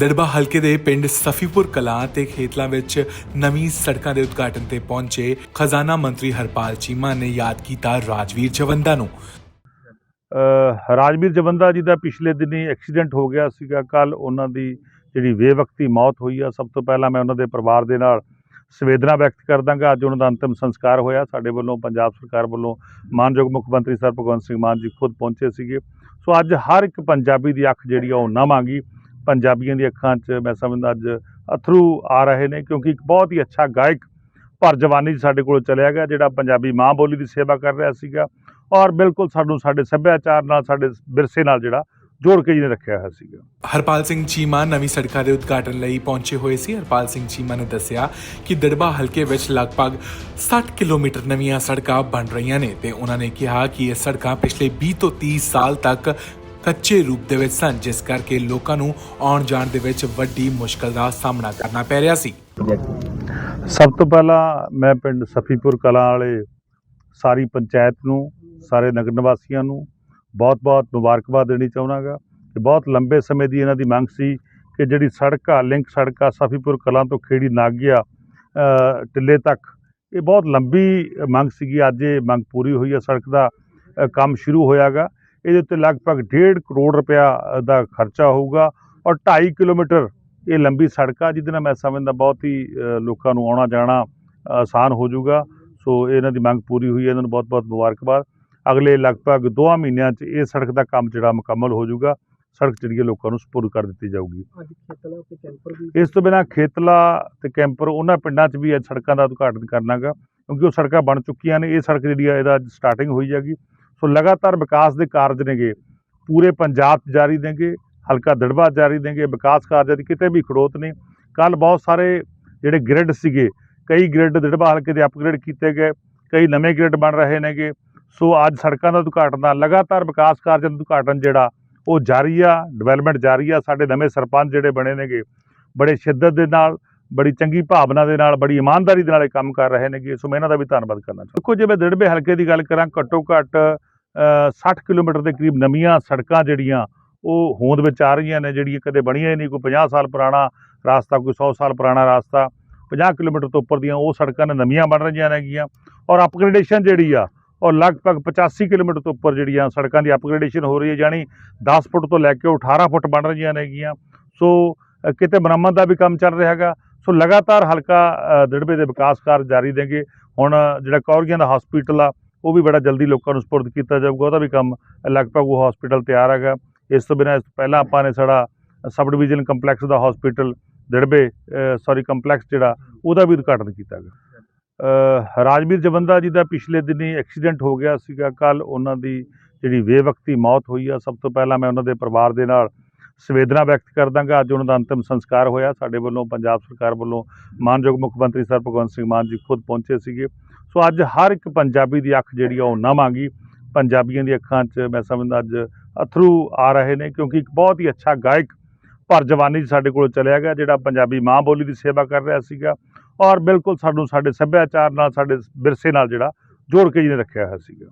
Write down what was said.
ਦੜਬਾ ਹਲਕੇ ਦੇ ਪਿੰਡ ਸਫੀਪੁਰ ਕਲਾਂ ਤੇ ਖੇਤਲਾਂ ਵਿੱਚ ਨਵੀਂ ਸੜਕਾਂ ਦੇ ਉਦਘਾਟਨ ਤੇ ਪਹੁੰਚੇ ਖਜ਼ਾਨਾ ਮੰਤਰੀ ਹਰਪਾਲ ਚੀਮਾ ਨੇ ਯਾਦ ਕੀਤਾ ਰਾਜਵੀਰ ਜਵੰਦਾ ਨੂੰ। ਰਾਜਵੀਰ ਜਵੰਦਾ ਜੀ ਦਾ ਪਿਛਲੇ ਦਿਨੀ ਐਕਸੀਡੈਂਟ ਹੋ ਗਿਆ ਸੀਗਾ। ਕੱਲ ਉਹਨਾਂ ਦੀ ਜਿਹੜੀ ਬੇਵਕਤੀ ਮੌਤ ਹੋਈ ਆ। ਸਭ ਤੋਂ ਪਹਿਲਾਂ ਮੈਂ ਉਹਨਾਂ ਦੇ ਪਰਿਵਾਰ ਦੇ ਨਾਲ ਸੰਵੇਦਨਾ ਵਿਅਕਤ ਕਰਦਾਂਗਾ। ਅੱਜ ਉਹਨਾਂ ਦਾ ਅੰਤਿਮ ਸੰਸਕਾਰ ਹੋਇਆ। ਸਾਡੇ ਵੱਲੋਂ ਪੰਜਾਬ ਸਰਕਾਰ ਵੱਲੋਂ ਮਾਨਯੋਗ ਮੁੱਖ ਮੰਤਰੀ ਸਰ ਭਗਵੰਤ ਸਿੰਘ ਮਾਨ ਜੀ ਖੁਦ ਪਹੁੰਚੇ ਸੀਗੇ। ਸੋ ਅੱਜ ਹਰ ਇੱਕ ਪੰਜਾਬੀ ਦੀ ਅੱਖ ਜਿਹੜੀ ਆ ਉਹ ਨਾ ਨਵਾਂਗੀ ਪੰਜਾਬੀਆਂ ਦੀ ਅੱਖਾਂ 'ਚ ਮੈਂ ਸਮਝਦਾ ਅੱਜ ਅਥਰੂ ਆ ਰਹੇ ਨੇ ਕਿਉਂਕਿ ਇੱਕ ਬਹੁਤ ਹੀ ਅੱਛਾ ਗਾਇਕ ਭਰ ਜਵਾਨੀ 'ਚ ਸਾਡੇ ਕੋਲ ਚਲਿਆ ਗਿਆ, ਜਿਹੜਾ ਪੰਜਾਬੀ ਮਾਂ ਬੋਲੀ ਦੀ ਸੇਵਾ ਕਰ ਰਿਹਾ ਸੀਗਾ ਔਰ ਬਿਲਕੁਲ ਸਾਨੂੰ ਸਾਡੇ ਸੱਭਿਆਚਾਰ ਨਾਲ, ਸਾਡੇ ਵਿਰਸੇ ਨਾਲ ਜਿਹੜਾ ਜੋੜ ਕੇ ਜਿਹਨੇ ਰੱਖਿਆ ਹੋਇਆ ਸੀਗਾ। ਹਰਪਾਲ ਸਿੰਘ ਚੀਮਾ ਨਵੀਂ ਸੜਕਾਂ ਦੇ ਉਦਘਾਟਨ ਲਈ ਪਹੁੰਚੇ ਹੋਏ ਸੀ। ਹਰਪਾਲ ਸਿੰਘ ਚੀਮਾ ਨੇ ਦੱਸਿਆ ਕਿ ਦੜਬਾ ਹਲਕੇ ਵਿੱਚ ਲਗਭਗ 60 ਕਿਲੋਮੀਟਰ ਨਵੀਆਂ ਸੜਕਾਂ ਬਣ ਰਹੀਆਂ ਨੇ ਤੇ ਉਹਨਾਂ ਨੇ ਕਿਹਾ ਕਿ ਇਹ ਸੜਕਾਂ ਪਿਛਲੇ 20 ਤੋਂ 30 ਸਾਲ ਤੱਕ ਕੱਚੇ ਰੂਪ ਦੇ ਵਿੱਚ ਸਨ ਜਿਸ ਕਰਕੇ ਲੋਕਾਂ ਨੂੰ ਆਉਣ ਜਾਣ ਦੇ ਵਿੱਚ ਵੱਡੀ ਮੁਸ਼ਕਲ ਦਾ ਸਾਹਮਣਾ ਕਰਨਾ ਪੈ ਰਿਹਾ ਸੀ। ਸਭ ਤੋਂ ਪਹਿਲਾਂ ਮੈਂ ਪਿੰਡ ਸਫੀਪੁਰ ਕਲਾਂ ਵਾਲੇ ਸਾਰੀ ਪੰਚਾਇਤ ਨੂੰ ਸਾਰੇ ਨਗਰ ਨਿਵਾਸੀਆਂ ਨੂੰ ਬਹੁਤ-ਬਹੁਤ ਮੁਬਾਰਕਬਾਦ ਦੇਣੀ ਚਾਹੁੰਦਾਗਾ ਕਿ ਬਹੁਤ ਲੰਬੇ ਸਮੇਂ ਦੀ ਇਹਨਾਂ ਦੀ ਮੰਗ ਸੀ ਕਿ ਜਿਹੜੀ ਸੜਕ ਆ ਲਿੰਕ ਸੜਕ ਆ ਸਫੀਪੁਰ ਕਲਾਂ ਤੋਂ ਖੇੜੀ ਨਾਗਿਆ ਅ, ਟਿੱਲੇ ਤੱਕ ਇਹ ਬਹੁਤ ਲੰਬੀ ਮੰਗ ਸੀਗੀ। ਅੱਜ ਇਹ ਮੰਗ ਪੂਰੀ ਹੋਈ ਹੈ ਸੜਕ ਦਾ ਕੰਮ ਸ਼ੁਰੂ ਹੋਇਆਗਾ। ਇਹਦੇ ਉੱਤੇ ਲਗਭਗ 1.5 ਕਰੋੜ ਰੁਪਇਆ ਦਾ ਖਰਚਾ ਹੋਊਗਾ ਔਰ 2.5 ਕਿਲੋਮੀਟਰ ਇਹ ਲੰਬੀ ਸੜਕ ਆ ਜਿਹਦੇ ਨਾਲ ਮੈਂ ਸਮਝਦਾ ਬਹੁਤ ਹੀ ਲੋਕਾਂ ਨੂੰ ਆਉਣਾ ਜਾਣਾ ਆਸਾਨ ਹੋ ਜਾਊਗਾ। ਸੋ ਇਹਨਾਂ ਦੀ ਮੰਗ ਪੂਰੀ ਹੋਈ ਹੈ ਇਹਨਾਂ ਨੂੰ ਬਹੁਤ-ਬਹੁਤ ਮੁਬਾਰਕਬਾਦ। ਅਗਲੇ ਲਗਭਗ 2 ਮਹੀਨਿਆਂ 'ਚ ਇਹ ਸੜਕ ਦਾ ਕੰਮ ਜਿਹੜਾ ਮੁਕੰਮਲ ਹੋ ਜਾਊਗਾ। ਸੜਕ ਜਿਹੜੀ ਲੋਕਾਂ ਨੂੰ ਸਪੁਰਦ ਕਰ ਦਿੱਤੀ ਜਾਊਗੀ। ਇਸ ਤੋਂ ਬਿਨਾਂ ਖੇਤਲਾ ਤੇ ਕੈਂਪਰ ਉਹਨਾਂ ਪਿੰਡਾਂ 'ਚ ਵੀ ਅੱਜ ਸੜਕਾਂ ਦਾ ਉਦਘਾਟਨ ਕਰਨਾਗਾ ਕਿਉਂਕਿ ਉਹ ਸੜਕਾਂ ਬਣ ਚੁੱਕੀਆਂ ਨੇ। ਇਹ ਸੜਕ ਜਿਹੜੀ ਆ ਇਹਦਾ ਸਟਾਰਟਿੰਗ ਹੋਈ ਜਾਗੀ। ਸੋ ਲਗਾਤਾਰ ਵਿਕਾਸ ਦੇ ਕਾਰਜ ਨੇਗੇ, ਪੂਰੇ ਪੰਜਾਬ 'ਚ ਜਾਰੀ ਨੇਗੇ, ਹਲਕਾ ਦੜਬਾ ਜਾਰੀ ਨੇਗੇ, ਵਿਕਾਸ ਕਾਰਜਾਂ ਦੀ ਕਿਤੇ ਵੀ ਖੜੋਤ ਨਹੀਂ। ਕੱਲ ਬਹੁਤ ਸਾਰੇ ਜਿਹੜੇ ਗ੍ਰਿਡ ਸੀਗੇ, ਕਈ ਗ੍ਰਿਡ ਦੜਬਾ ਹਲਕੇ ਦੇ ਅਪਗ੍ਰੇਡ ਕੀਤੇ ਗਏ, ਕਈ ਨਵੇਂ ਗ੍ਰਿਡ ਬਣ ਰਹੇ ਨੇਗੇ। ਸੋ ਅੱਜ ਸੜਕਾਂ ਦਾ ਉਦਘਾਟਨ ਦਾ ਲਗਾਤਾਰ ਵਿਕਾਸ ਕਾਰਜਾਂ ਦਾ ਉਦਘਾਟਨ ਜਿਹੜਾ, ਉਹ ਜਾਰੀ ਆ ਡਿਵੈਲਪਮੈਂਟ ਜਾਰੀ ਆ, ਸਾਡੇ ਨਵੇਂ ਸਰਪੰਚ ਜਿਹੜੇ ਬਣੇ ਨੇਗੇ, ਬੜੇ ਸ਼ਿੱਦਤ ਦੇ ਨਾਲ, ਬੜੀ ਚੰਗੀ ਭਾਵਨਾ ਦੇ ਨਾਲ, ਬੜੀ ਇਮਾਨਦਾਰੀ ਦੇ ਨਾਲ ਇਹ ਕੰਮ ਕਰ ਰਹੇ ਨੇਗੇ। ਸੋ ਮੈਂ ਇਹਨਾਂ ਦਾ ਵੀ ਧੰਨਵਾਦ ਕਰਨਾ ਚਾਹੁੰਦਾ। ਦੇਖੋ, ਜੇ ਮੈਂ ਦਿੜਬੇ ਹਲਕੇ ਦੀ ਗੱਲ ਕਰਾਂ, ਘੱਟੋ ਘੱਟ 60 ਕਿਲੋਮੀਟਰ ਦੇ ਕਰੀਬ ਨਵੀਆਂ ਸੜਕਾਂ ਜਿਹੜੀਆਂ ਉਹ ਹੋਂਦ ਵਿੱਚ ਆ ਰਹੀਆਂ ਨੇ, ਜਿਹੜੀਆਂ ਕਦੇ ਬਣੀਆਂ ਹੀ ਨਹੀਂ, ਕੋਈ 50 ਸਾਲ ਪੁਰਾਣਾ ਰਾਸਤਾ, ਕੋਈ 100 ਸਾਲ ਪੁਰਾਣਾ ਰਾਸਤਾ 50 ਕਿਲੋਮੀਟਰ ਤੋਂ ਉੱਪਰ ਦੀਆਂ ਉਹ ਸੜਕਾਂ ਨੇ ਨਵੀਆਂ ਬਣ ਰਹੀਆਂ ਨੇਗੀਆਂ। ਔਰ ਅਪਗ੍ਰੇਡੇਸ਼ਨ ਜਿਹੜੀ ਆ ਔਰ ਲਗਭਗ 85 ਕਿਲੋਮੀਟਰ ਤੋਂ ਉੱਪਰ ਜਿਹੜੀਆਂ ਸੜਕਾਂ ਦੀ ਅਪਗ੍ਰੇਡੇਸ਼ਨ ਹੋ ਰਹੀ ਹੈ ਜਾਨੀ 10 ਫੁੱਟ ਤੋਂ ਲੈ ਕੇ ਉਹ 18 ਫੁੱਟ ਬਣ ਰਹੀਆਂ ਨੇਗੀਆਂ। ਸੋ ਕਿਤੇ ਮੁਰੰਮਤ ਦਾ ਵੀ ਕੰਮ ਚੱਲ ਰਿਹਾ ਹੈਗਾ। ਸੋ, ਲਗਾਤਾਰ ਹਲਕਾ ਦਿੜਬੇ ਦੇ ਵਿਕਾਸ ਕਾਰਜ ਜਾਰੀ ਦੇਗੇ ਹੁਣ, ਜਿਹੜਾ ਕੌਰਗੀਆਂ ਦਾ ਹਸਪੀਟਲ ਆ ਉਹ ਵੀ ਬੜਾ ਜਲਦੀ ਲੋਕਾਂ ਨੂੰ ਸਪੁਰਦ ਕੀਤਾ ਜਾਊਗਾ, ਉਹਦਾ ਵੀ ਕੰਮ ਲਗਭਗ ਉਹ ਹਸਪੀਟਲ ਤਿਆਰ ਹੈਗਾ। ਇਸ ਤੋਂ ਬਿਨਾਂ ਇਸ ਤੋਂ ਪਹਿਲਾਂ ਆਪਾਂ ਨੇ ਸਾਡਾ ਸਬ ਡਿਵੀਜ਼ਨ ਕੰਪਲੈਕਸ ਦਾ ਹਸਪੀਟਲ ਦਿੜਬੇ ਸੌਰੀ ਕੰਪਲੈਕਸ ਜਿਹੜਾ, ਉਹਦਾ ਵੀ ਉਦਘਾਟਨ ਕੀਤਾ ਗਿਆ। ਰਾਜਵੀਰ ਜਵੰਦਾ ਜੀ ਦਾ ਪਿਛਲੇ ਦਿਨੀ ਐਕਸੀਡੈਂਟ ਹੋ ਗਿਆ ਸੀਗਾ ਕੱਲ ਉਹਨਾਂ ਦੀ ਜਿਹੜੀ ਬੇਵਕਤੀ ਮੌਤ ਹੋਈ ਆ, ਸਭ ਤੋਂ ਪਹਿਲਾਂ ਮੈਂ ਉਹਨਾਂ ਦੇ ਪਰਿਵਾਰ ਦੇ ਨਾਲ ਸੰਵੇਦਨਾ ਵਿਅਕਤ ਕਰਦਾਂਗਾ। ਅੱਜ ਉਹਨਾਂ ਦਾ ਅੰਤਿਮ ਸੰਸਕਾਰ ਹੋਇਆ। ਸਾਡੇ ਵੱਲੋਂ ਪੰਜਾਬ ਸਰਕਾਰ ਵੱਲੋਂ ਮਾਨਯੋਗ ਮੁੱਖ ਮੰਤਰੀ ਸਰ ਭਗਵੰਤ ਸਿੰਘ ਮਾਨ ਜੀ ਖੁਦ ਪਹੁੰਚੇ ਸੀਗੇ। ਸੋ ਅੱਜ ਹਰ ਇੱਕ ਪੰਜਾਬੀ ਦੀ ਅੱਖ ਜਿਹੜੀ ਆ ਉਹ ਨਵਾਂਗੀ। ਪੰਜਾਬੀਆਂ ਦੀ ਅੱਖਾਂ 'ਚ ਮੈਂ ਸਮਝਦਾ ਅੱਜ ਅਥਰੂ ਆ ਰਹੇ ਨੇ ਕਿਉਂਕਿ ਇੱਕ ਬਹੁਤ ਹੀ ਅੱਛਾ ਗਾਇਕ ਭਰ ਜਵਾਨੀ ਸਾਡੇ ਕੋਲ ਚਲਿਆ ਗਿਆ ਜਿਹੜਾ ਪੰਜਾਬੀ ਮਾਂ ਬੋਲੀ ਦੀ ਸੇਵਾ ਕਰ ਰਿਹਾ ਸੀਗਾ ਔਰ ਬਿਲਕੁਲ ਸਾਨੂੰ ਸਾਡੇ ਸੱਭਿਆਚਾਰ ਨਾਲ, ਸਾਡੇ ਵਿਰਸੇ ਨਾਲ ਜਿਹੜਾ ਜੋੜ ਕੇ ਜਿਹਨੇ ਰੱਖਿਆ ਹੋਇਆ ਸੀਗਾ।